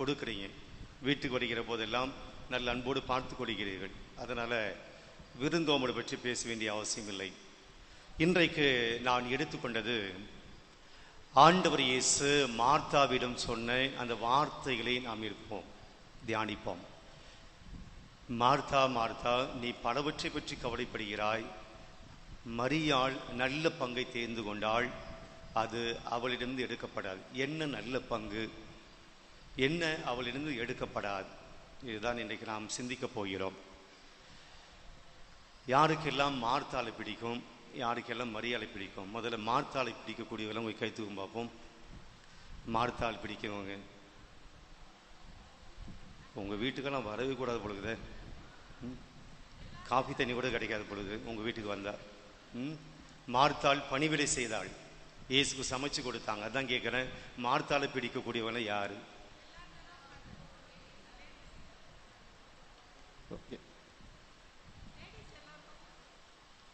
கொடுக்குறீங்க. வீட்டுக்கு வருகிற போதெல்லாம் நல்ல அன்போடு பார்த்து கொள்கிறீர்கள். அதனால் விருந்தோம்பல் பற்றி பேச வேண்டிய அவசியம் இல்லை. இன்றைக்கு நான் எடுத்துக்கொண்டது ஆண்டவர் இயேசு மார்த்தாவிடம் சொன்ன அந்த வார்த்தைகளை நாம் இருப்போம் தியானிப்போம். மார்த்தா மார்த்தா நீ பலவற்றை பற்றி கவலைப்படுகிறாய். மரியாள் நல்ல பங்கை தேர்ந்து கொண்டாள். அது அவளிடமிருந்து எடுக்கப்படாது. என்ன நல்ல பங்கு? என்ன அவளிருந்து எடுக்கப்படாது? இதுதான் இன்றைக்கு நாம் சிந்திக்கப் போகிறோம். யாருக்கெல்லாம் மார்த்தாலை பிடிக்கும்? யாருக்கெல்லாம் மரியாதை பிடிக்கும்? முதல்ல மார்த்தாலை பிடிக்கக்கூடியவெல்லாம் உங்க கைத்துக்கும் பார்ப்போம். மார்த்தாள் பிடிக்கிறவங்க. உங்கள் வீட்டுக்கெல்லாம் வரவே கூடாது பொழுது காஃபி தண்ணி கூட கிடைக்காத பொழுது உங்கள் வீட்டுக்கு வந்தால் மார்த்தாள் பணிவிடை செய்தாள். இயேசுக்கு சமைச்சு கொடுத்தாங்க. அதான் கேட்குறேன். மார்த்தாளை பிடிக்கக்கூடியவங்க யார்? ஓகே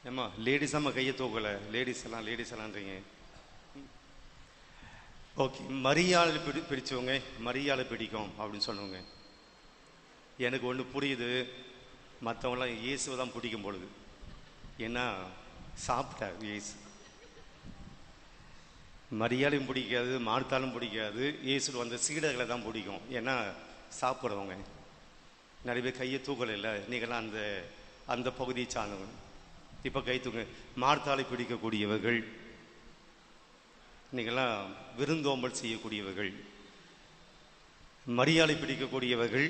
ஏம்மா லேடிஸ் அம்மா கையை தூக்கலை. லேடிஸ் எல்லாம் லேடிஸ் எல்லாம்ன்றீங்க ஓகே மரியாதை பிடி பிடிச்சவங்க மரியாதை பிடிக்கும் அப்படின்னு சொன்னவங்க எனக்கு ஒன்று புரியுது. மற்றவங்களாம் இயேசுவை தான் பிடிக்கும் பொழுது. ஏன்னா சாப்பிட்டார் இயேசு. மரியாதையும் பிடிக்காது மார்த்தாலும் பிடிக்காது. இயேசு வந்த சீடர்களை தான் பிடிக்கும். ஏன்னா சாப்பிட்றவங்க. நிறைய பேர் கையை தூக்கலை இல்லை. நீங்களாம் அந்த அந்த பகுதியை சார்ந்தவங்க. இப்போ கை தூங்க மார்த்தாலை பிடிக்கக்கூடியவர்கள் நீங்களாம் விருந்தோம்பல் செய்யக்கூடியவர்கள் மரியாதை பிடிக்கக்கூடியவர்கள்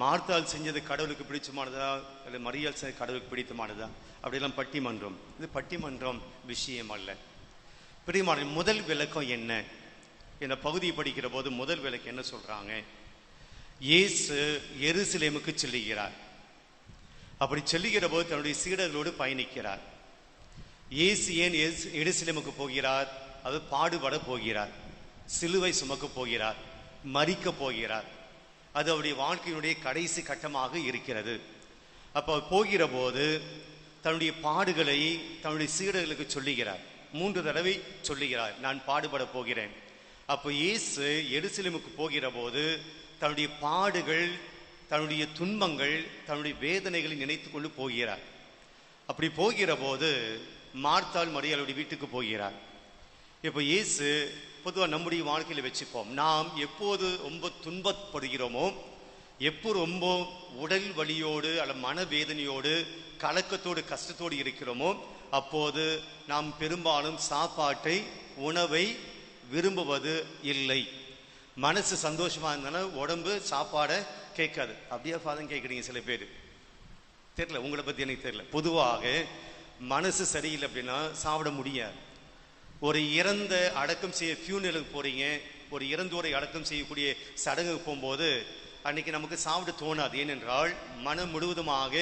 மார்த்தால் செஞ்சது கடவுளுக்கு பிடிச்சமானதா இல்லை மரியால் செஞ்சது கடவுளுக்கு பிடித்தமானதா? அப்படியெல்லாம் பட்டிமன்றம். இது பட்டிமன்றம் விஷயம் அல்ல. பிரியமான முதல் விளக்கம் என்ன? இந்த பகுதியை படிக்கிற போது முதல் விளக்கம் என்ன சொல்றாங்க? இயேசு எருசலேமுக்கு செல்லுகிறார். அப்படி செல்லுகிற போது தன்னுடைய சீடர்களோடு பயணிக்கிறார். இயேசு ஏன் எருசலேமுக்கு போகிறார்? அது பாடுபட போகிறார். சிலுவை சுமக்க போகிறார். மறிக்க போகிறார். அது அவருடைய வாழ்க்கையினுடைய கடைசி கட்டமாக இருக்கிறது. அப்போ போகிற போது தன்னுடைய பாடுகளை தன்னுடைய சீடர்களுக்கு சொல்லுகிறார். மூன்று தடவை சொல்லுகிறார் நான் பாடுபட போகிறேன். அப்போ இயேசு எருசலேமுக்கு போகிற போது தன்னுடைய பாடுகள் தன்னுடைய துன்பங்கள் தன்னுடைய வேதனைகளை நினைத்து கொண்டு போகிறார். அப்படி போகிற போது மார்த்தாள் மரியாளுடைய வீட்டுக்கு போகிறார். இப்போ இயேசு பொதுவாக நம்முடைய வாழ்க்கையில் வச்சுப்போம். நாம் எப்போது ரொம்ப துன்பப்படுகிறோமோ எப்போ ரொம்ப உடல் வலியோடு அல்ல மனவேதனையோடு கலக்கத்தோடு கஷ்டத்தோடு இருக்கிறோமோ அப்போது நாம் பெரும்பாலும் சாப்பாட்டை உணவை விரும்புவது இல்லை. மனசு சந்தோஷமாக இருந்தாலும் உடம்பு சாப்பாடை கேட்காது. அப்படியே ஃபாதம் கேட்குறீங்க சில பேர். தெரியல உங்களை பற்றி எனக்கு தெரியல. பொதுவாக மனசு சரியில்லை அப்படின்னா சாப்பிட முடியாது. ஒரு இறந்த அடக்கம் செய்ய ஃபியூனலுக்கு போறீங்க ஒரு இறந்தோரை அடக்கம் செய்யக்கூடிய சடங்குக்கு போகும்போது அன்னைக்கு நமக்கு சாப்பிட தோணாது. ஏனென்றால் மனம் முழுவதுமாக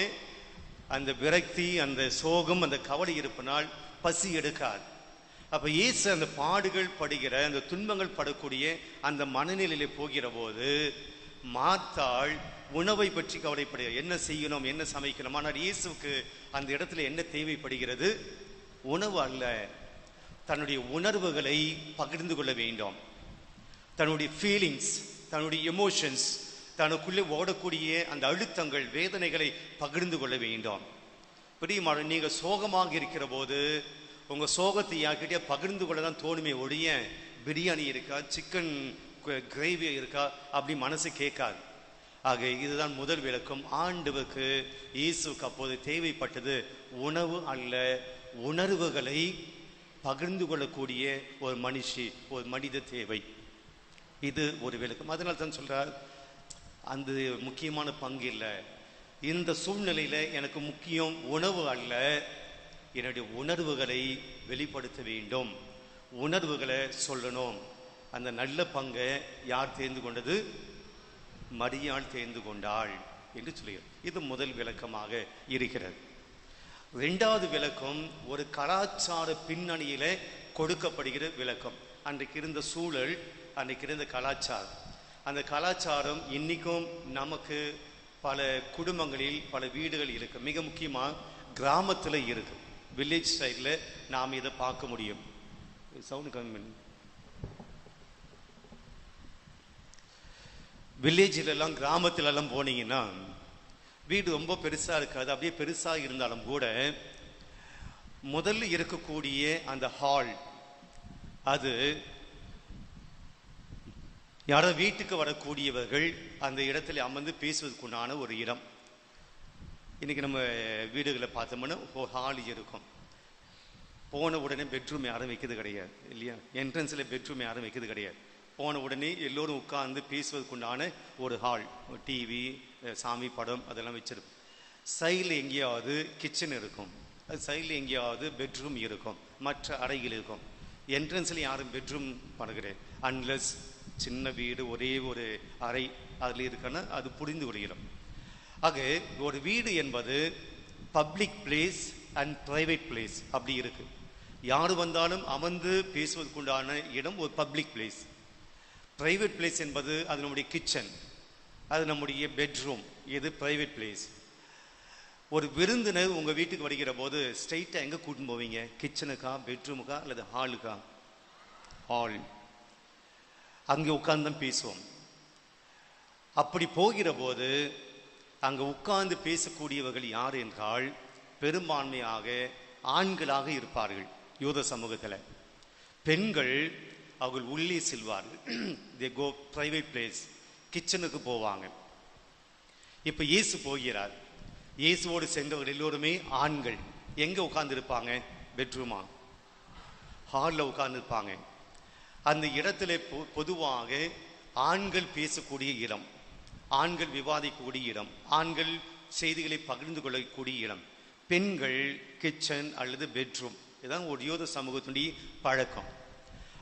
அந்த விரக்தி அந்த சோகம் அந்த கவலை இருப்பினால் பசி எடுக்காது. அப்ப இயேசு அந்த பாடுகள் படுகிற அந்த துன்பங்கள் படக்கூடிய அந்த மனநிலையில போகிற போது மாத்தாள் உணவை பற்றி கவலைப்படுகிறார் என்ன செய்யணும் என்ன சமைக்கணும்? ஆனால் இயேசுக்கு அந்த இடத்துல என்ன தேவைப்படுகிறது? உணவு அல்ல. தன்னுடைய உணர்வுகளை பகிர்ந்து கொள்ள வேண்டும். தன்னுடைய ஃபீலிங்ஸ் தன்னுடைய எமோஷன்ஸ் தனக்குள்ளே ஓடக்கூடிய அந்த அழுத்தங்கள் வேதனைகளை பகிர்ந்து கொள்ள வேண்டும். பிரியமான நீங்கள் சோகமாக இருக்கிற போது உங்கள் சோகத்தை யார்கிட்டயே பகிர்ந்து கொள்ள தான் தோணுமே ஒழிய பிரியாணி இருக்கா சிக்கன் கிரேவி இருக்கா அப்படி மனசு கேட்காது. ஆக இதுதான் முதல் விளக்கம். ஆண்டவுக்கு இயேசுக்கு அப்போது தேவைப்பட்டது உணவு அல்ல உணர்வுகளை பகிர்ந்து கொள்ளக்கூடிய ஒரு மனுஷி ஒரு மனித தேவை. இது ஒரு விளக்கம். அதனால தான் சொல்கிறார் அந்த முக்கியமான பங்கு இல்லை. இந்த சூழ்நிலையில் எனக்கு முக்கியம் உணவு அல்ல என்னுடைய உணர்வுகளை வெளிப்படுத்த வேண்டும். உணர்வுகளை சொல்லணும். அந்த நல்ல பங்கை யார் தேர்ந்து கொண்டது? மரியாள் தேர்ந்து கொண்டாள் என்று சொல்லுகிறார் இது முதல் விளக்கமாக இருக்கிறது. ரெண்டாவது விளக்கம் ஒரு கலாச்சார பின்னணியில கொடுக்கப்படுகிற விளக்கம். அன்றைக்கு இருந்த சூழல் அன்றைக்கு இருந்த கலாச்சாரம். அந்த கலாச்சாரம் இன்னைக்கும் நமக்கு பல குடும்பங்களில் பல வீடுகள் இருக்கு. மிக முக்கியமாக கிராமத்தில் இருக்கு. வில்லேஜ் சைடில் நாம் இதை பார்க்க முடியும். சவுண்ட் கம்மி வில்லேஜிலெல்லாம் கிராமத்திலெல்லாம் எல்லாம் போனீங்கன்னா வீடு ரொம்ப பெருசாக இருக்காது. அப்படியே பெருசாக இருந்தாலும் கூட முதல்ல இருக்கக்கூடிய அந்த ஹால் அது யாரோ வீட்டுக்கு வரக்கூடியவர்கள் அந்த இடத்துல அமர்ந்து பேசுவதற்குண்டான ஒரு இடம். இன்றைக்கி நம்ம வீடுகளை பார்த்தோம்னா ஹால் இருக்கும். போன உடனே பெட்ரூம் யாரும் வைக்கிறது கிடையாது இல்லையா? என்ட்ரன்ஸில் பெட்ரூம் யாரும் வைக்கிறது கிடையாது. போன உடனே எல்லோரும் உட்கார்ந்து பேசுவதற்குண்டான ஒரு ஹால் டிவி சாமி படம் அதெல்லாம் வச்சிருக்கும் சைடில் எங்கேயாவது கிச்சன் இருக்கும். அது சைடில் எங்கேயாவது பெட்ரூம் இருக்கும். மற்ற அறைகள் இருக்கும். என்ட்ரன்ஸில் யாரும் பெட்ரூம் பண்ணுகிறேன் அன்லஸ் சின்ன வீடு ஒரே ஒரு அறை அதில் இருக்குன்னா அது புரிந்து கொள்கிறோம். ஆக ஒரு வீடு என்பது public place and private place அப்படி இருக்கு. யார் வந்தாலும் அமர்ந்து பேசுவதற்குண்டான இடம் ஒரு பப்ளிக் பிளேஸ் ப்ரைவேட் பிளேஸ் என்பது அது நம்முடைய கிச்சன் அது நம்முடைய பெட்ரூம் இது பிரைவேட் பிளேஸ் ஒரு விருந்தினர் உங்கள் வீட்டுக்கு வருகிற போது ஸ்ட்ரைட்டாக எங்கே கூட்டின்னு போவீங்க? கிச்சனுக்கா பெட்ரூமுக்கா அல்லது ஹாலுக்கா ஹால் அங்கே உட்கார்ந்து தான் பேசுவோம். அப்படி போகிற போது அங்கே உட்கார்ந்து பேசக்கூடியவர்கள் யார் என்றால் பெரும்பான்மையாக ஆண்களாக இருப்பார்கள் யூத சமூகத்தில். பெண்கள் அவர்கள் உள்ளே செல்வார்கள். தே கோ ப்ரைவேட் பிளேஸ் கிச்சனுக்கு போவாங்க. இப்போ இயேசு போகிறார். இயேசுவோடு சென்றவர்கள் எல்லோருமே ஆண்கள். எங்கே உட்கார்ந்து இருப்பாங்க பெட்ரூமா ஹாலில் உட்காந்துருப்பாங்க அந்த இடத்துல பொ- பொதுவாக ஆண்கள் பேசக்கூடிய இடம். ஆண்கள் விவாதிக்கக்கூடிய இடம். ஆண்கள் செய்திகளை பகிர்ந்து கொள்ளக்கூடிய இடம். பெண்கள் கிச்சன் அல்லது பெட்ரூம் இதுதான் ஒரு யோத சமூகத்தினுடைய பழக்கம்.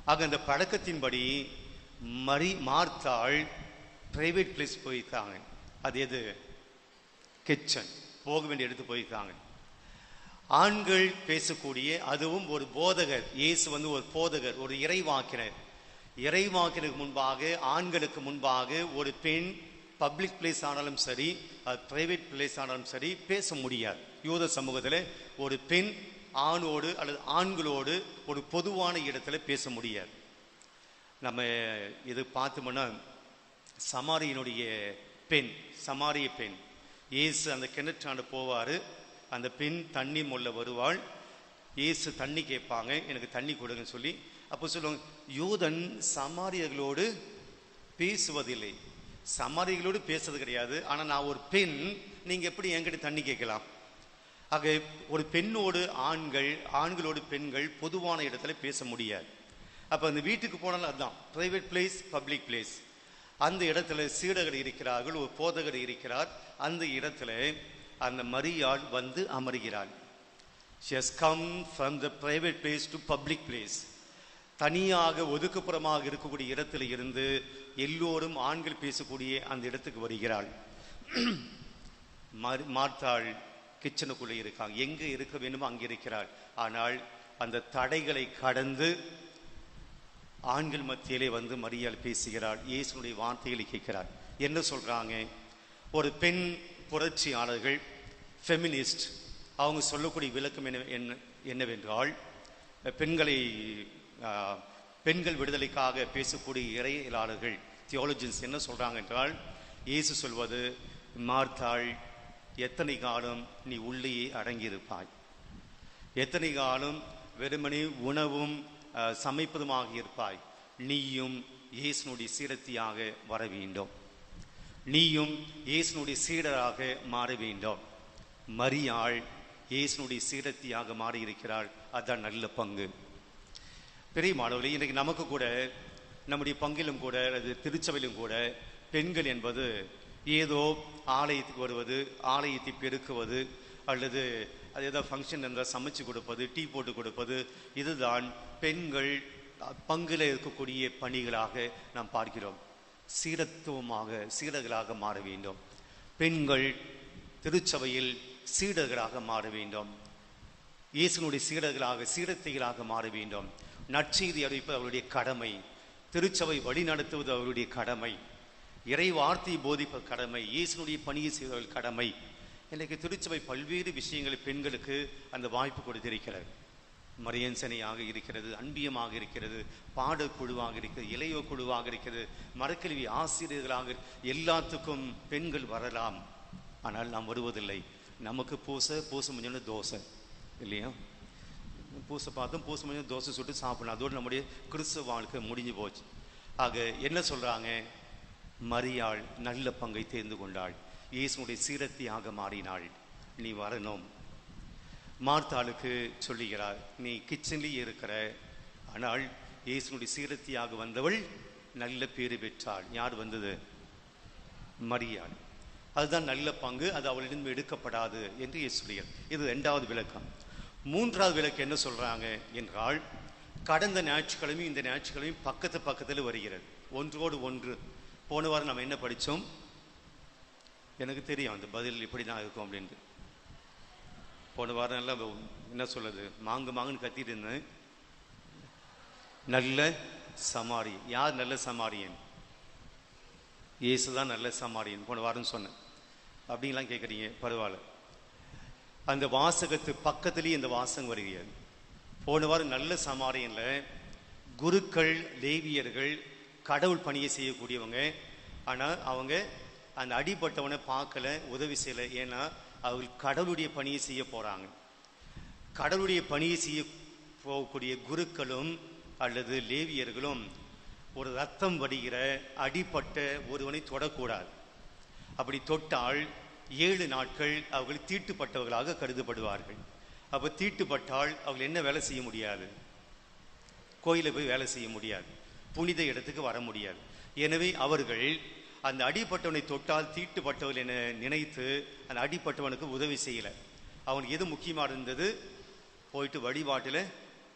ஆக அந்த பழக்கத்தின்படி மரி மார்த்தாள் பிரைவேட் பிளேஸ் போயிருக்காங்க அது எது? கிச்சன் போக வேண்டிய இடத்துக்கு போயிருக்காங்க ஆண்கள் பேசக்கூடிய அதுவும் ஒரு போதகர். இயேசு வந்து ஒரு போதகர் ஒரு இறைவாக்கினர். இறைவாக்கினருக்கு முன்பாக ஆண்களுக்கு முன்பாக ஒரு பெண் பப்ளிக் பிளேஸ் ஆனாலும் சரி அது பிரைவேட் பிளேஸ் ஆனாலும் சரி பேச முடியாது. யூத சமூகத்தில் ஒரு பெண் ஆணோடு அல்லது ஆண்களோடு ஒரு பொதுவான இடத்துல பேச முடியாது. நம்ம இது பார்த்தோம்னா சமாரியனுடைய பெண் சமாரிய பெண். இயேசு அந்த கிணற்றாண்டு போவார். அந்த பெண் தண்ணி மொல்ல வருவாள். இயேசு தண்ணி கேட்பாங்க எனக்கு தண்ணி கொடுங்கன்னு சொல்லி. அப்போ சொல்லுவாங்க யூதன் சமாரியர்களோடு பேசுவதில்லை. சமாரியர்களோடு பேசுறது கிடையாது. ஆனால் நான் ஒரு பெண் நீங்கள் எப்படி என்கிட்ட தண்ணி கேட்கலாம்? ஆக ஒரு பெண்ணோடு ஆண்கள் ஆண்களோடு பெண்கள் பொதுவான இடத்துல பேச முடியாது. அப்போ அந்த வீட்டுக்கு போனாலும் அதுதான் ப்ரைவேட் பிளேஸ் பப்ளிக் பிளேஸ் அந்த இடத்துல சீடர்கள் இருக்கிறார்கள் ஒரு போதகர் இருக்கிறார். அந்த இடத்துல அந்த மரியாள் வந்து அமர்கிறாள். She has come from the private place to public place. தனியாக ஒதுக்குப்புறமாக இருக்கக்கூடிய இடத்துல இருந்து எல்லோரும் ஆண்கள் பேசக்கூடிய அந்த இடத்துக்கு வருகிறாள். மார்த்தாள் கிச்சனுக்குள்ளே இருக்காங்க. எங்கே இருக்க வேண்டுமோ அங்கே இருக்கிறாள். ஆனால் அந்த தடைகளை கடந்து ஆண்கள் மத்தியிலே வந்து மரியாள் பேசுகிறாள் இயேசுனுடைய வார்த்தைகளை கேட்கிறாள். என்ன சொல்கிறாங்க ஒரு பெண் புரட்சியாளர்கள் ஃபெமினிஸ்ட் அவங்க சொல்லக்கூடிய விளக்கம் என்ன என்ன- என்னவென்றால் பெண்களை பெண்கள் விடுதலைக்காக பேசக்கூடிய இறையலாளர்கள் தியாலஜின்ஸ் என்ன சொல்கிறாங்க என்றால் இயேசு சொல்வது மார்த்தாள் எத்தனை காலம் நீ உள்ளேயே அடங்கியிருப்பாய்? எத்தனை காலம் வெறுமனே உணவும் சமைப்பதுமாக இருப்பாய் நீயும் இயேசுனுடைய சீரத்தியாக வர வேண்டும் நீயும் இயேசுனுடைய சீடராக மாற வேண்டும் மரியாள் இயேசுனுடைய சீரத்தியாக மாறியிருக்கிறாள். அதுதான் நல்ல பங்கு. பெரிய மாணவர்களே இன்றைக்கு நமக்கு கூட நம்முடைய பங்கிலும் கூட அல்லது திருச்சபையிலும் கூட பெண்கள் என்பது ஏதோ ஆலயத்துக்கு வருவது ஆலயத்தை பெருக்குவது அல்லது அது ஏதோ ஃபங்க்ஷன் இருந்தால் சமைச்சு கொடுப்பது டீ போட்டு கொடுப்பது இதுதான் பெண்கள் பங்கில் பங்குல இருக்கக்கூடிய பணிகளாக நாம் பார்க்கிறோம். சீரத்துவமாக சீடர்களாக மாற வேண்டும். பெண்கள் திருச்சபையில் சீடர்களாக மாற வேண்டும். இயேசுனுடைய சீடர்களாக சீரத்தைகளாக மாற வேண்டும். நற்செய்தி அறிவிப்பது அவருடைய கடமை. திருச்சபை வழிநடத்துவது அவருடைய கடமை. இறை வார்த்தை போதிப்ப கடமை. இயேசுனுடைய பணியை செய்வதற்கு கடமை. இன்றைக்கு திருச்சபை பல்வேறு விஷயங்களை பெண்களுக்கு அந்த வாய்ப்பு கொடுத்திருக்கிறது. மரியன்சனையாக இருக்கிறது அன்பியமாக இருக்கிறது பாட குழுவாக இருக்கிறது இளைய குழுவாக இருக்கிறது மரக்கல்வி ஆசிரியர்களாக எல்லாத்துக்கும் பெண்கள் வரலாம். ஆனால் நாம் வருவதில்லை. நமக்கு பூசை பூசை முடிஞ்சோன்னு தோசை இல்லையா? பூசை பார்த்தோம் பூசை முடிஞ்சு தோசை சுட்டு சாப்பிடலாம் அதோடு நம்முடைய கிறிஸ்துவ வாழ்க்கை முடிஞ்சு போச்சு. ஆக என்ன சொல்கிறாங்க மரியாள் நல்ல பங்கை தேர்ந்து கொண்டாள். இயேசுனுடைய சீரத்தியாக மாறினாள். நீ வரணும். மார்த்தாளுக்கு சொல்லுகிறார் நீ கிச்சன்லேயே இருக்கிற ஆனால் இயேசுனுடைய சீரத்தியாக வந்தவள் நல்ல பேறு பெற்றாள். யார் வந்தது? மரியாள் அதுதான் நல்ல பங்கு அது அவளிடம் எடுக்கப்படாது என்று இயேசு இது ரெண்டாவது விளக்கம். மூன்றாவது விளக்கு என்ன சொல்கிறாங்க என்றால் கடந்த ஞாயிற்றுக்கிழமை இந்த ஞாயிற்றுக்கிழமை பக்கத்து பக்கத்தில் வருகிறது. ஒன்றோடு ஒன்று. போன வாரம் நம்ம என்ன படித்தோம் எனக்கு தெரியும் அந்த பதில் இப்படி தான் இருக்கும் அப்படின்ட்டு. போன வாரம் எல்லாம் என்ன சொல்லுது மாங்கு மாங்குன்னு கத்திட்டு இருந்தேன். நல்ல சமாரி யார் நல்ல சமாரியன்? இயேசு தான் நல்ல சமாரியன் போன வாரம் சொன்னேன். அப்படின்லாம் கேட்குறீங்க பரவாயில்ல. அந்த வாசகத்து பக்கத்துலேயே இந்த வாசகம் வருகிறது. போன வாரம் நல்ல சமாரியன்ல குருக்கள் லேவியர்கள் கடவுள் பணியை செய்யக்கூடியவங்க. ஆனால் அவங்க அந்த அடிப்பட்டவனை பார்க்கல உதவி செய்யலை. ஏன்னா அவர்கள் கடவுளுடைய பணியை செய்ய போகிறாங்க கடவுளுடைய பணியை செய்ய போகக்கூடிய குருக்களும் அல்லது லேவியர்களும் ஒரு ரத்தம் வடிகிற அடிப்பட்ட ஒருவனை தொடக்கூடாது. அப்படி தொட்டால் ஏழு நாட்கள் அவர்கள் தீட்டுப்பட்டவர்களாக கருதப்படுவார்கள். அப்போ தீட்டுப்பட்டால் அவர்கள் என்ன வேலை செய்ய முடியாது? கோயிலில் போய் வேலை செய்ய முடியாது. புனித இடத்துக்கு வர முடியாது. எனவே அவர்கள் அந்த அடிப்பட்டவனை தொட்டால் தீட்டுப்பட்டவள் என நினைத்து அந்த அடிப்பட்டவனுக்கு உதவி செய்யலை. அவனுக்கு எது முக்கியமாக இருந்தது? போயிட்டு வழிபாட்டில்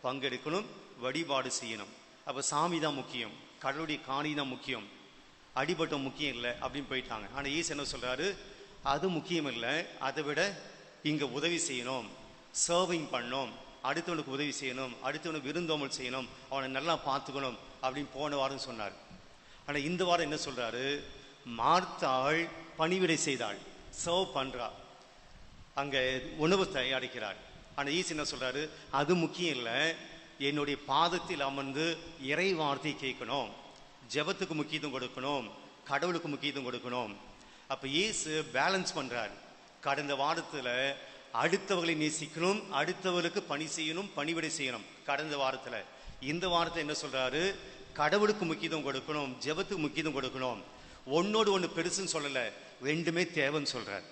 பங்கெடுக்கணும் வழிபாடு செய்யணும். அப்போ சாமி தான் முக்கியம் கடவுளுடைய காணி தான் முக்கியம். அடிபட்டம் முக்கியம் இல்லை அப்படின்னு போயிட்டாங்க. ஆனால் ஈஸ் என்ன சொல்கிறாரு அது முக்கியம் இல்லை அதை விட இங்கே உதவி செய்யணும் சர்விங் பண்ணோம் அடுத்தவனுக்கு உதவி செய்யணும் அடுத்தவனுக்கு விருந்தோமல் செய்யணும் அவனை நல்லா பார்த்துக்கணும் அப்படின்னு போன வாரம் சொன்னார். ஆனால் இந்த வாரம் என்ன சொல்கிறாரு மார்த்தாள் பணிவிடை செய்தாள். சர்வ் பண்ணுறாள் அங்கே உணவு தயாரிக்கிறாள். ஆனால் ஈஸ் என்ன சொல்கிறாரு அது முக்கியம் இல்லை. என்னுடைய பாதத்தில் அமர்ந்து இறை வார்த்தை கேட்கணும். ஜெபத்துக்கு முக்கியத்துவம் கொடுக்கணும். கடவுளுக்கு முக்கியத்துவம் கொடுக்கணும். அப்போ இயேசு பேலன்ஸ் பண்ணுறார் கடந்த வாரத்தில் அடுத்தவர்களை நேசிக்கணும். அடுத்தவர்களுக்கு பணி செய்யணும் பணிவிடை செய்யணும். கடந்த வாரத்தில். இந்த வாரத்தில் என்ன சொல்கிறாரு கடவுளுக்கு முக்கியத்துவம் கொடுக்கணும் ஜெபத்துக்கு முக்கியத்துவம் கொடுக்கணும். ஒன்னோடு ஒன்று பெருசுன்னு சொல்லலை ரெண்டுமே தேவைன்னு சொல்கிறார்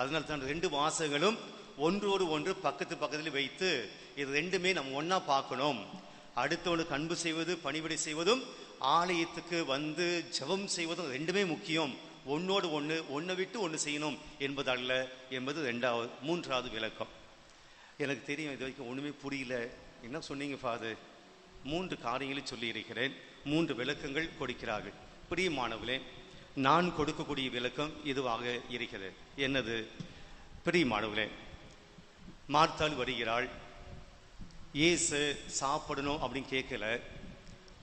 அதனால தான் ரெண்டு வாசகங்களும் ஒன்றோடு ஒன்று பக்கத்து பக்கத்தில் வைத்து இது ரெண்டுமே நம்ம ஒன்றா பார்க்கணும். அடுத்தவனுக்கு அன்பு செய்வது பணிவிடை செய்வதும் ஆலயத்துக்கு வந்து ஜெபம் செய்வதும் ரெண்டுமே முக்கியம். ஒன்னோடு ஒன்று ஒன்றை விட்டு ஒன்று செய்யணும் என்பது அல்ல என்பது ரெண்டாவது மூன்றாவது விளக்கம். எனக்கு தெரியும் இது வரைக்கும் ஒன்றுமே புரியல. என்ன சொன்னீங்க ஃபாதர் மூன்று காரியங்களை சொல்லியிருக்கிறேன். மூன்று விளக்கங்கள் கொடுக்கிறார்கள். பிரியமானவர்களே நான் கொடுக்கக்கூடிய விளக்கம் இதுவாக இருக்கிறது. என்னது? பிரியமானவர்களே மார்த்தாள் வருகிறாள். ஏசு சாப்பிடணும் அப்படின்னு கேட்கல.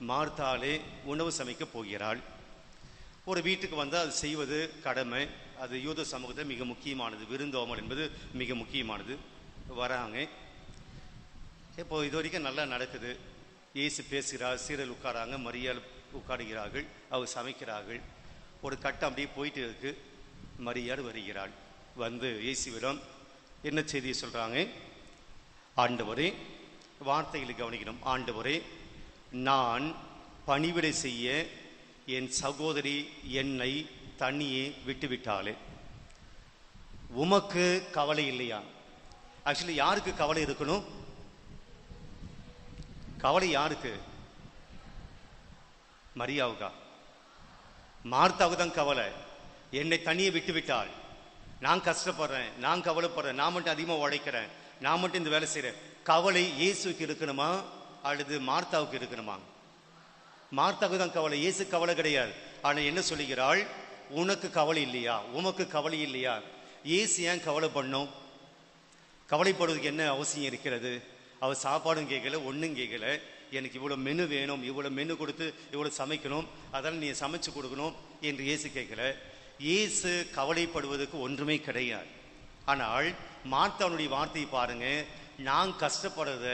மார்த்தாலே உணவு சமைக்க போகிறாள். ஒரு வீட்டுக்கு வந்தால் அது செய்வது கடமை. அது யூத சமூகத்தில் மிக முக்கியமானது. விருந்தோமல் என்பது மிக முக்கியமானது. வராங்க. இப்போ இது வரைக்கும் நல்லா நடக்குது. இயேசு பேசுகிறார் சீரல் உட்காராங்க மரியாள் உட்காருகிறார்கள் அவர் சமைக்கிறார்கள். ஒரு கட்டம் அப்படியே போயிட்டு இருக்கு. மரியாள் வருகிறாள். வந்து இயேசுவிடம் என்ன செய்தியை சொல்கிறாங்க ஆண்டவரே வார்த்தைகளை கவனிக்கணும். ஆண்டவரே நான் பணிவிடை செய்ய என் சகோதரி என்னை தண்ணியே விட்டுவிட்டாளே. உமக்கு கவலை இல்லையா? ஆக்சுவலி யாருக்கு கவலை இருக்கணும்? கவலை யாருக்கு? மரியாவுக்கா? மார்த்தாவுக்கு தான் கவலை. என்னை தனியை விட்டு விட்டாள். நான் கஷ்டப்படுறேன் நான் கவலைப்படுறேன் நான் மட்டும் அதிகமாக உழைக்கிறேன் நான் மட்டும் இந்த வேலை செய்கிறேன் கவலை இயேசுக்கு இருக்கணுமா? அல்லது மார்த்தாவுக்கு இருக்கணுமா? மார்த்தாவுக்கு தான் கவலை இயேசு கவலை கிடையாது. ஆனால் என்ன சொல்லுகிறாள்? உனக்கு கவலை இல்லையா? உமக்கு கவலை இல்லையா? ஏசு ஏன் கவலை பண்ணும்? கவலைப்படுவதுக்கு என்ன அவசியம் இருக்கிறது? அவர் சாப்பாடும் கேட்கல ஒன்றும் கேட்கல. எனக்கு இவ்வளோ மெனு வேணும் இவ்வளோ மெனு கொடுத்து இவ்வளோ சமைக்கணும் அதெல்லாம் நீ சமைச்சு கொடுக்கணும் என்று இயேசு கேட்கல. இயேசு கவலைப்படுவதற்கு ஒன்றுமே கிடையாது. ஆனால் மார்த்தானுடைய வார்த்தையை பாருங்க நான் கஷ்டப்படுறத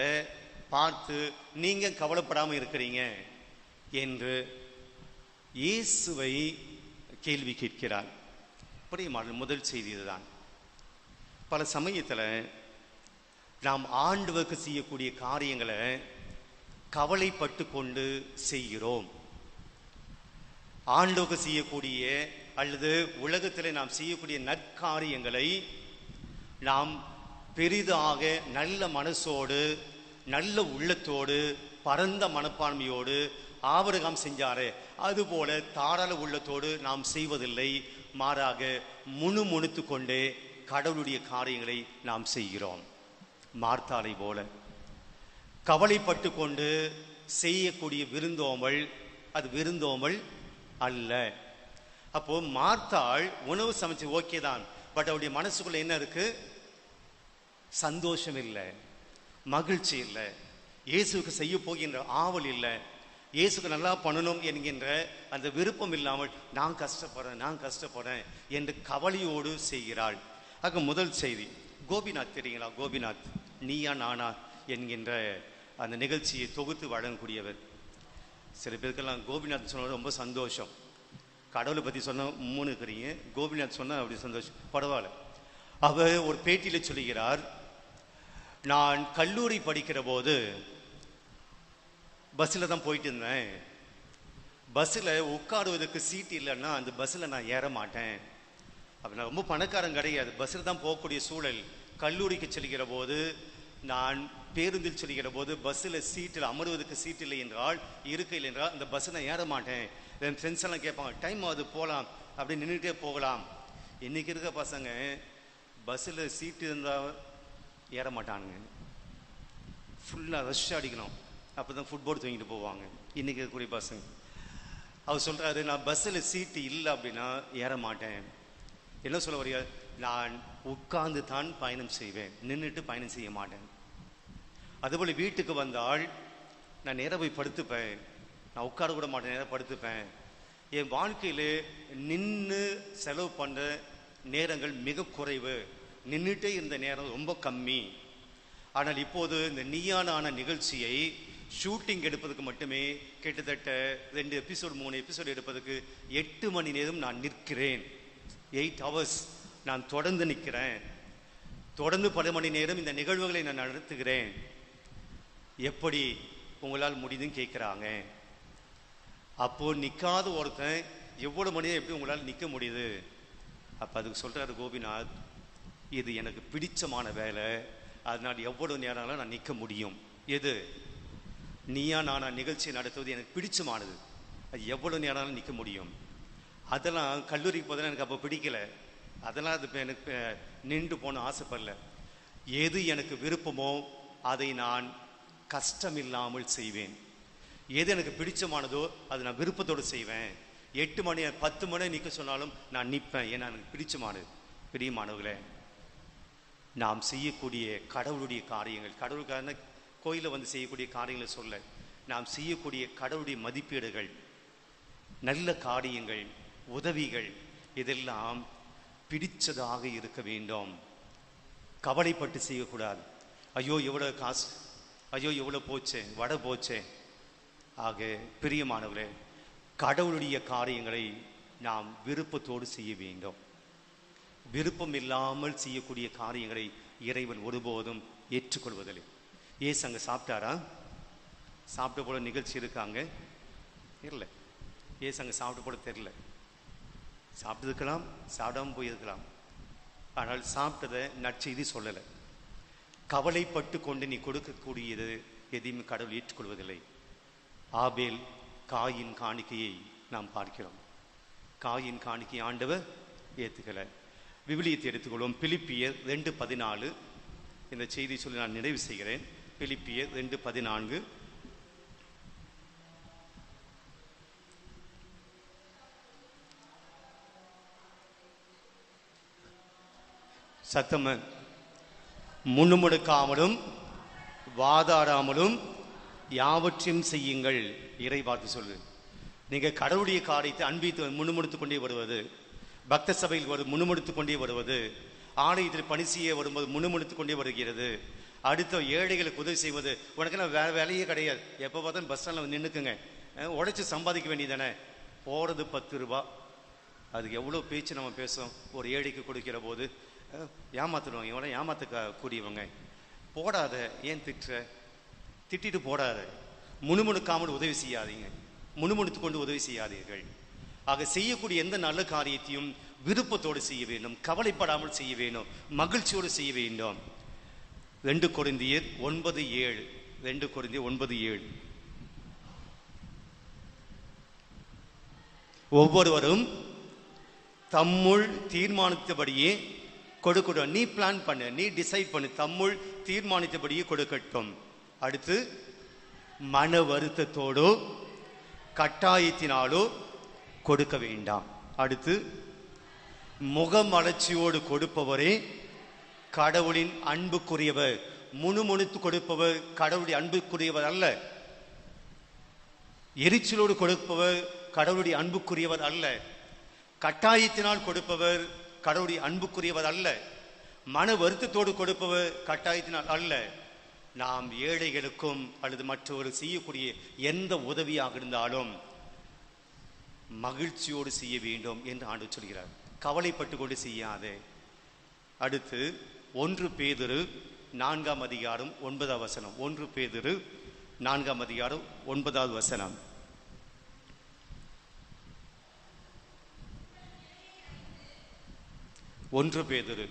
பார்த்து நீங்க கவலைப்படாமல் இருக்கிறீங்க என்று இயேசுவை கேள்வி கேட்கிறார். அப்படியே முதல் செய்தி இதுதான். பல சமயத்தில் நாம் ஆண்டவருக்கு செய்யக்கூடிய காரியங்களை கவலைப்பட்டு கொண்டு செய்கிறோம். ஆண்டவருக்கு செய்யக்கூடிய அல்லது உலகத்தில் நாம் செய்யக்கூடிய நற்காரியங்களை நாம் பெரிதாக நல்ல மனசோடு நல்ல உள்ளத்தோடு பரந்த மனப்பான்மையோடு ஆபரகம் செஞ்சாரே அதுபோல தாராள உள்ளத்தோடு நாம் செய்வதில்லை மாறாக முணுமுணுத்து கொண்டே கடவுளுடைய காரியங்களை நாம் செய்கிறோம். மார்த்தாலை போல. கவலைப்பட்டு கொண்டு செய்யக்கூடிய விருந்தோமல் அது விருந்தோமல் அல்ல. அப்போ மார்த்தாள் உணவு சமைச்சு ஓகே தான். பட் அவருடைய மனசுக்குள்ள என்ன இருக்கு? சந்தோஷம் இல்லை. மகிழ்ச்சி இல்லை. இயேசுக்கு செய்ய போகின்ற ஆவல் இல்லை. இயேசுக்கு நல்லா பண்ணணும் என்கின்ற அந்த விருப்பம் இல்லாமல் நான் கஷ்டப்படுறேன் நான் கஷ்டப்படுறேன் என்று கவலையோடு செய்கிறாள். ஆக முதல் செய்தி. கோபிநாத் தெரியுங்களா? கோபிநாத். நீயா நானா என்கின்ற அந்த நிகழ்ச்சியை தொகுத்து வழங்கக்கூடியவர். சில பேருக்கெல்லாம் கோபிநாத் சொன்னது ரொம்ப சந்தோஷம். கடவுளை பற்றி சொன்ன மூணு இருக்கிறீங்க கோபிநாத் சொன்னால் அப்படி சந்தோஷம். பரவாயில்ல. அவர் ஒரு பேட்டியில் சொல்லுகிறார் நான் கல்லூரி படிக்கிற போது பஸ்ஸில் தான் போயிட்டு இருந்தேன். பஸ்ஸில் உட்காருவதற்கு சீட் இல்லைன்னா அந்த பஸ்ஸில் நான் ஏற மாட்டேன். அப்போ நான் ரொம்ப பணக்காரன் கிடையாது. பஸ்ஸில் தான் போகக்கூடிய சூழல். கல்லூரிக்கு செல்கிற போது நான் பேருந்தில் செல்கிற போது பஸ்ஸில் சீட்டில் அமருவதற்கு சீட் இல்லை என்றால் இருக்கையில் என்றால் அந்த பஸ்ஸில் நான் ஏற மாட்டேன். என் ஃப்ரெண்ட்ஸ் எல்லாம் கேட்பாங்க டைம் ஆகுது போகலாம். அப்படி நின்றுட்டே போகலாம். இன்றைக்கி இருக்க பசங்க பஸ்ஸில் சீட்டு இருந்தால் ஏற மாட்டானுங்க. ஃபுல்லாக ரஷ் அடிக்கணும். அப்போ தான் ஃபுட்பால் தூங்கிட்டு போவாங்க. இன்றைக்கி இருக்கக்கூடிய பசங்க. அவர் சொல்கிறாரு நான் பஸ்ஸில் சீட்டு இல்லை அப்படின்னா ஏற மாட்டேன். என்ன சொல்ல வரியா நான் உட்கார்ந்து தான் பயணம் செய்வேன். நின்றுட்டு பயணம் செய்ய மாட்டேன். அதுபோல் வீட்டுக்கு வந்தால் நான் நேராக போய் படுத்துப்பேன். நான் உட்கார கூட மாட்டேன் நேராக படுத்துப்பேன். என் வாழ்க்கையில் நின்று செலவு பண்ணுற நேரங்கள் மிக குறைவு. நின்றுட்டே இருந்த நேரம் ரொம்ப கம்மி. ஆனால் இப்போது இந்த நீயானான நிகழ்ச்சியை ஷூட்டிங் எடுப்பதற்கு மட்டுமே கிட்டத்தட்ட ரெண்டு எபிசோடு மூணு எபிசோடு எடுப்பதற்கு எட்டு மணி நேரம் நான் நிற்கிறேன். எயிட் ஹவர்ஸ் நான் தொடர்ந்து நிற்கிறேன். தொடர்ந்து பல மணி நேரம் இந்த நிகழ்வுகளை நான் நடத்துகிறேன். எப்படி உங்களால் முடியுதுன்னு கேட்குறாங்க. அப்போது நிற்காத ஒருத்தன் எவ்வளவு மனிதன் எப்படி உங்களால் நிற்க முடியுது? அப்போ அதுக்கு சொல்றாரு கோபிநாத் இது எனக்கு பிடிச்சமான வேலை. அதனால் எவ்வளவு நேரம்னாலும் நான் நிற்க முடியும். எது? நீயா நானா நிகழ்ச்சி நடத்துவது எனக்கு பிடிச்சமானது. அது எவ்வளவு நேரம்னாலும் நிற்க முடியும். அதெல்லாம் கல்லூரிக்கு போதெல்லாம் எனக்கு அப்போ பிடிக்கல. அதெல்லாம் அது எனக்கு நின்று போன ஆசைப்படல. எது எனக்கு விருப்பமோ அதை நான் கஷ்டம் இல்லாமல் செய்வேன். எது எனக்கு பிடிச்சமானதோ அது நான் விருப்பத்தோடு செய்வேன். எட்டு மணி பத்து மணி நிற்க சொன்னாலும் நான் நிற்பேன் ஏன்னா எனக்கு பிடிச்சமானது. பிரியமானவர்களே நாம் செய்யக்கூடிய கடவுளுடைய காரியங்கள் கடவுளுக்கான கோயிலில் வந்து செய்யக்கூடிய காரியங்களை சொல்ல நாம் செய்யக்கூடிய கடவுளுடைய மதிப்பீடுகள் நல்ல காரியங்கள் உதவிகள் இதெல்லாம் பிடிச்சதாக இருக்க வேண்டும். கவலைப்பட்டு செய்யக்கூடாது. ஐயோ எவ்வளோ காசு? ஐயோ எவ்வளோ போச்சே வடை போச்சே. ஆக பிரியமானவர்களே கடவுளுடைய காரியங்களை நாம் விருப்பத்தோடு செய்ய வேண்டும். விருப்பம் இல்லாமல் செய்யக்கூடிய காரியங்களை இறைவன் ஒருபோதும் ஏற்றுக்கொள்வதில்லை. ஏசு அங்கே சாப்பிட்டாரா? சாப்பிட்ட போல நிகழ்ச்சி இருக்காங்க இல்லை ஏசு அங்கே சாப்பிட்ட போல தெரில சாப்பிட்டுருக்கலாம் சாப்பிடாம போயிருக்கலாம். ஆனால் சாப்பிட்டதை நற்செய்தி சொல்லலை. கவலைப்பட்டு கொண்டு நீ கொடுக்கக்கூடியது எதையும் கடவுள் ஏற்றுக்கொள்வதில்லை. ஆபேல் காயின் காணிக்கையை நாம் பார்க்கிறோம். காயின் காணிக்கை ஆண்டவர் ஏற்றுக்கலை விவிலியத்தை எடுத்துக்கொள்வோம். பிலிப்பியர் ரெண்டு பதினாலு. இந்த செய்தி சொல்லி நான் நிறைவு செய்கிறேன். பிலிப்பியர் ரெண்டு பதினான்கு. சத்தமன் முணுமுணுக்காமலும் வாதாடாமலும் யாவற்றையும் செய்யுங்கள் இறை பார்த்து சொல்லு நீங்கள் கடவுளுடைய காரியத்தை அன்பித்து முணுமுணுத்துக் கொண்டே வருவது பக்த சபையில் வரும் முணுமுணுத்து கொண்டே வருவது ஆலயத்தில் பணி செய்ய வரும்போது முணுமுணுத்து கொண்டே வருகிறது அடுத்த ஏழைகளுக்கு உதவி செய்வது உனக்கெல்லாம் வேற வேலையே கிடையாது. எப்போ பார்த்தாலும் பஸ் ஸ்டாண்டில் நின்றுக்குங்க உழைச்சி சம்பாதிக்க வேண்டியதானே போகிறது பத்து ரூபா. அதுக்கு எவ்வளோ பேச்சு நம்ம பேசும் ஒரு ஏழைக்கு கொடுக்கிற போது ஏமாத்துடுவாங்க இவங்கள ஏமாத்த கூடியவங்க. போடாத ஏன் திட்டுற? திட்டிட்டு போடாத. முணுமுணுக்காமல் உதவி செய்யாதீங்க. முணுமுணுத்து கொண்டு உதவி செய்யாதீர்கள். ஆக செய்யக்கூடிய எந்த நல்ல காரியத்தையும் விருப்பத்தோடு செய்ய வேண்டும். கவலைப்படாமல் செய்ய வேண்டும். மகிழ்ச்சியோடு செய்ய வேண்டும். ரெண்டு குறைந்தியர் ஒன்பது ஏழு. ரெண்டு குறைந்தியர் ஒன்பது ஏழு. ஒவ்வொருவரும் தம்முள் தீர்மானித்தபடியே கொடுக்கட்டும். நீ பிளான் பண்ணு. நீ டிசைட் பண்ணு. தம்முள் தீர்மானித்தபடியே கொடுக்கட்டும். அடுத்து மன வருத்தத்தோடோ கட்டாயத்தினாலோ கொடுக்க வேண்டாம். அடுத்து முகமலர்ச்சியோடு கொடுப்பவரே கடவுளின் அன்புக்குரியவர். முணுமுணுத்து கொடுப்பவர் கடவுளுடைய அன்புக்குரியவர் அல்ல. எரிச்சலோடு கொடுப்பவர் கடவுளுடைய அன்புக்குரியவர் அல்ல. கட்டாயத்தினால் கொடுப்பவர் கடவுளுடைய அன்புக்குரியவர் அல்ல. மன வருத்தத்தோடு கொடுப்பவர் கட்டாயத்தினால் அல்ல. நாம் ஏழைகளுக்கும் அல்லது மற்றவர்கள் செய்யக்கூடிய எந்த உதவியாக இருந்தாலும் மகிழ்ச்சியோடு செய்ய வேண்டும் என்று ஆண்டு சொல்கிறார். கவலைப்பட்டு கொண்டு செய்யாதே. அடுத்து ஒன்று பேதிரு நான்காம் அதிகாரம் ஒன்பதாம் வசனம். ஒன்று பேதிரு நான்காம் அதிகாரம் ஒன்பதாவது வசனம். ஒன்று பேதுரு.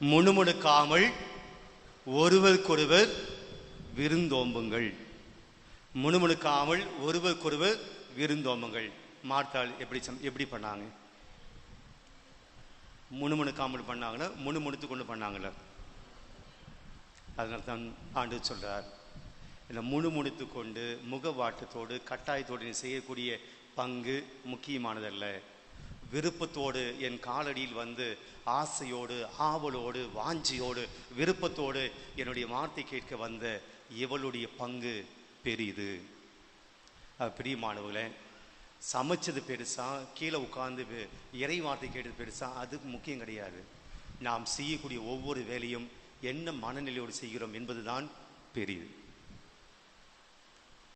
முணுமுணுக்காமல் ஒருவருக்கொருவர் விருந்தோம்புங்கள். முணுமுணுக்காமல் ஒருவருக்கொருவர் விருந்தோம்புங்கள். மார்த்தாள் எப்படி சம்- எப்படி பண்ணாங்க? முணுமுணுக்காமல் பண்ணாங்களா? முணுமுணுத்து கொண்டு பண்ணாங்களா? அதனால தான் ஆண்டு சொல்றார். இந்த முணுமுணுத்து கொண்டு முகவாட்டத்தோடு கட்டாயத்தோடு செய்யக்கூடிய பங்கு முக்கியமானதல்ல. விருப்பத்தோடு என் காலடியில் வந்து ஆசையோடு ஆவலோடு வாஞ்சியோடு விருப்பத்தோடு என்னுடைய வார்த்தை கேட்க வந்த இவளுடைய பங்கு பெரியது பிரியமானவர்களே சமைச்சது பெருசா கீழே உட்கார்ந்து இறை வார்த்தை கேட்டது பெருசா அது முக்கியம் கிடையாது. நாம் செய்யக்கூடிய ஒவ்வொரு வேலையும் என்ன மனநிலையோடு செய்கிறோம் என்பதுதான் பெரியது